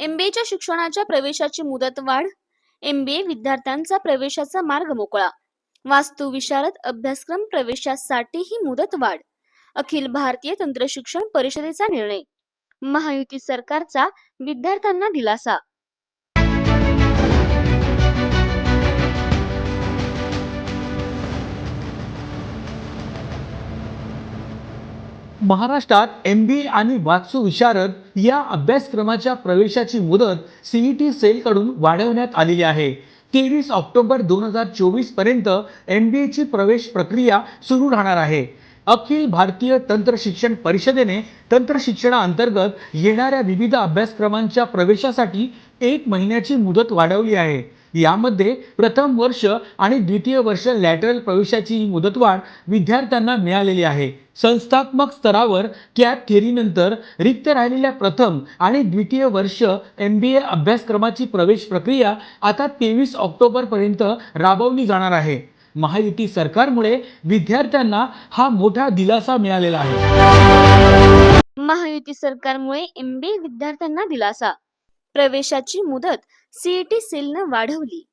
एमबीएच्या शिक्षणाच्या प्रवेशाची मुदतवाढ एमबीए विद्यार्थ्यांचा प्रवेशाचा मार्ग मोकळा. वास्तुविशारद अभ्यासक्रम प्रवेशासाठीही मुदतवाढ अखिल भारतीय तंत्रशिक्षण परिषदेचा निर्णय. महायुती सरकारचा विद्यार्थ्यांना दिलासा. महाराष्ट्रात एम बी ए आणि वास्तू विशारद या अभ्यासक्रमाच्या प्रवेशाची मुदत सीईटी सेलकडून वाढवण्यात आलेली आहे. तेवीस ऑक्टोबर दोन हजार चोवीसपर्यंत एम बी एची प्रवेश प्रक्रिया सुरू राहणार आहे. अखिल भारतीय तंत्र शिक्षण परिषदेने तंत्र शिक्षणाअंतर्गत येणाऱ्या विविध अभ्यासक्रमांच्या प्रवेशासाठी एक महिन्याची मुदत वाढवली आहे. यामध्ये प्रथम वर्ष आणि द्वितीय वर्ष लॅटरल प्रवेशाची ही मुदतवाढ विद्यार्थ्यांना मिळालेली आहे. संस्थात्मक स्तरावर कॅप थेरीनंतर रिक्त राहिलेल्या प्रथम आणि द्वितीय वर्ष एम बी ए अभ्यासक्रमाची प्रवेश प्रक्रिया आता तेवीस ऑक्टोबरपर्यंत राबवली जाणार आहे. महायुती सरकारमुळे विद्यार्थ्यांना हा मोठा दिलासा मिळालेला आहे. महायुती सरकारमुळे एमबीए विद्यार्थ्यांना दिलासा. प्रवेशाची मुदत सीईटी सेलनं वाढवली.